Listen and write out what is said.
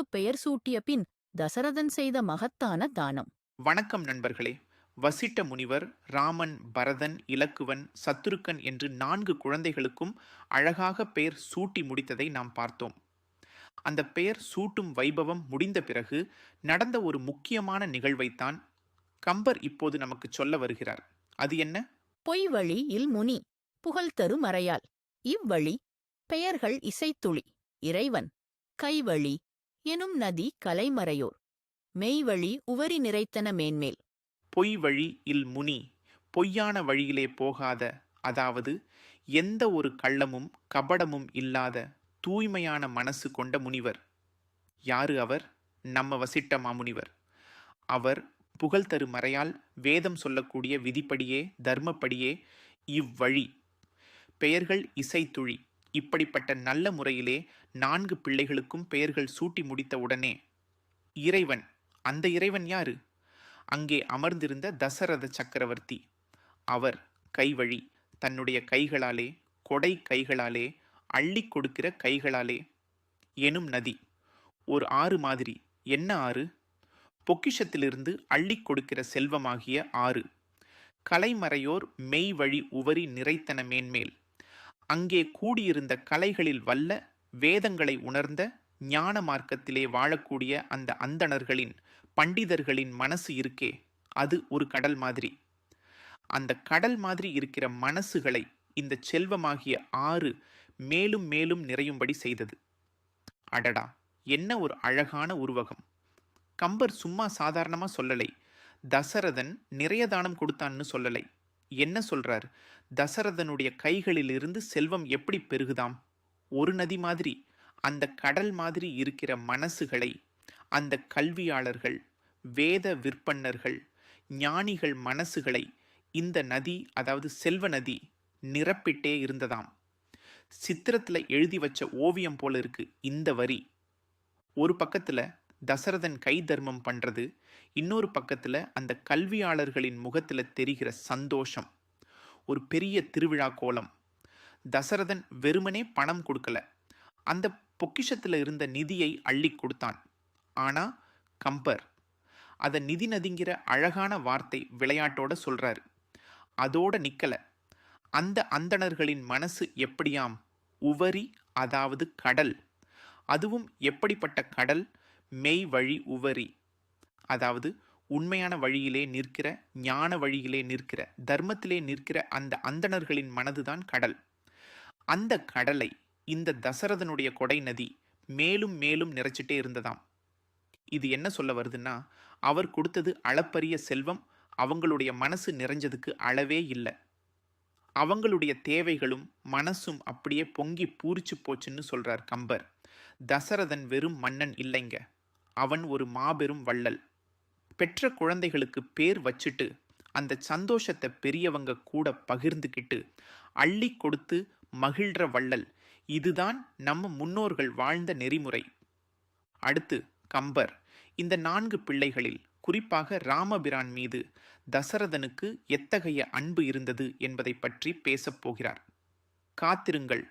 மகனுக்கு பெயர் சூட்டிய பின் தசரதன் செய்த மகத்தான தானம். வணக்கம் நண்பர்களே. வசிட்ட முனிவர் ராமன் பரதன் இலக்குவன் சத்துருக்கன் என்று நான்கு குழந்தைகளுக்கும் அழகாக பெயர் சூட்டி முடித்ததை நாம் பார்த்தோம். அந்த பெயர் சூட்டும் வைபவம் முடிந்த பிறகு நடந்த ஒரு முக்கியமான நிகழ்வைத்தான் கம்பர் இப்போது நமக்கு சொல்ல வருகிறார். அது என்ன? பொய் வழி இல் முனி புகழ்தரு மறையால். இவ்வழி பெயர்கள் இசைத்துளி இறைவன். கைவழி எனும் நதி கலைமறையோர். மெய்வழி உவரி நிறைத்தன மேன்மேல். பொய் வழி இல் முனி பொய்யான வழியிலே போகாத அதாவது எந்த ஒரு கள்ளமும் கபடமும் இல்லாத தூய்மையான மனசு கொண்ட முனிவர். யாரு அவர்? நம்ம வசிட்ட மாமுனிவர். அவர் புகழ் தரு மறையால் வேதம் சொல்லக்கூடிய விதிப்படியே தர்மப்படியே இவ்வழி. பெயர்கள் இசைத்துழி. இப்படிப்பட்ட நல்ல முறையிலே நான்கு பிள்ளைகளுக்கும் பெயர்கள் சூட்டி முடித்த உடனே இறைவன் அந்த இறைவன் யாரு? அங்கே அமர்ந்திருந்த தசரத சக்கரவர்த்தி. அவர் கைவழி தன்னுடைய கைகளாலே கொடை கைகளாலே அள்ளி கொடுக்கிற கைகளாலே எனும் நதி ஒரு ஆறு மாதிரி என்ன ஆறு? பொக்கிஷத்திலிருந்து அள்ளி கொடுக்கிற செல்வமாகிய ஆறு கலைமறையோர் மெய் வழி உவரி நிறைத்தன மேன்மேல் அங்கே கூடியிருந்த கலைகளில் வல்ல வேதங்களை உணர்ந்த ஞான மார்க்கத்திலே வாழக்கூடிய அந்த அந்தணர்களின் பண்டிதர்களின் மனசு இருக்கே அது ஒரு கடல் மாதிரி. அந்த கடல் மாதிரி இருக்கிற மனசுகளை இந்த செல்வமாகிய ஆறு மேலும் மேலும் நிறையும்படி செய்தது. அடடா என்ன ஒரு அழகான உருவகம். கம்பர் சும்மா சாதாரணமாக சொல்லலை. தசரதன் நிறைய தானம் கொடுத்தான்னு சொல்லலை. என்ன சொல்றார்? தசரதனுடைய கைகளிலிருந்து செல்வம் எப்படி பெருகுதாம்? ஒரு நதி மாதிரி அந்த கடல் மாதிரி இருக்கிற மனசுகளை அந்த கல்வியாளர்கள் வேத விற்பன்னர்கள் ஞானிகள் மனசுகளை இந்த நதி அதாவது செல்வ நதி நிரப்பிட்டே இருந்ததாம். சித்திரத்தில் எழுதி வச்ச ஓவியம் போல இருக்கு இந்த வரி. ஒரு பக்கத்தில் தசரதன் கை தர்மம் பண்ணுறது இன்னொரு பக்கத்தில் அந்த கல்வியாளர்களின் முகத்தில் தெரிகிற சந்தோஷம். ஒரு பெரிய திருவிழா கோலம். தசரதன் வெறுமனே பணம் கொடுக்கல. அந்த பொக்கிஷத்தில் இருந்த நிதியை அள்ளி கொடுத்தான். ஆனால் கம்பர் அதை நிதி நதிங்கிற அழகான வார்த்தை விளையாட்டோட சொல்கிறாரு அதோட நிற்கலை அந்த அந்தணர்களின் மனசு எப்படியாம் உவரி அதாவது கடல். அதுவும் எப்படிப்பட்ட கடல்? மெய் வழி உவரி. அதாவது உண்மையான வழியிலே நிற்கிற ஞான வழியிலே நிற்கிற தர்மத்திலே நிற்கிற அந்த அந்தணர்களின் மனதுதான் கடல். அந்த கடலை இந்த தசரதனுடைய கொடை நதி மேலும் மேலும் நிறைச்சிட்டே இருந்ததாம். இது என்ன சொல்ல வருதுன்னா அவர் கொடுத்தது அளப்பரிய செல்வம் அவங்களுடைய மனசு நிறைஞ்சதுக்கு அளவே இல்லை. அவங்களுடைய தேவைகளும் மனசும் அப்படியே பொங்கி பூரிச்சு போச்சுன்னு சொல்றார் கம்பர். தசரதன் வெறும் மன்னன் இல்லைங்க. அவன் ஒரு மாபெரும் வள்ளல். பெற்ற குழந்தைகளுக்கு பேர் வச்சுட்டு அந்த சந்தோஷத்தை பெரியவங்க கூட பகிர்ந்துக்கிட்டு அள்ளி கொடுத்து மகிழ்ற வள்ளல் இதுதான் நம்ம முன்னோர்கள் வாழ்ந்த நெறிமுறை. அடுத்து கம்பர். இந்த நான்கு பிள்ளைகளில் குறிப்பாக ராமபிரான் மீது தசரதனுக்கு எத்தகைய அன்பு இருந்தது என்பதை பற்றி பேசப் போகிறார். காத்திருங்கள்.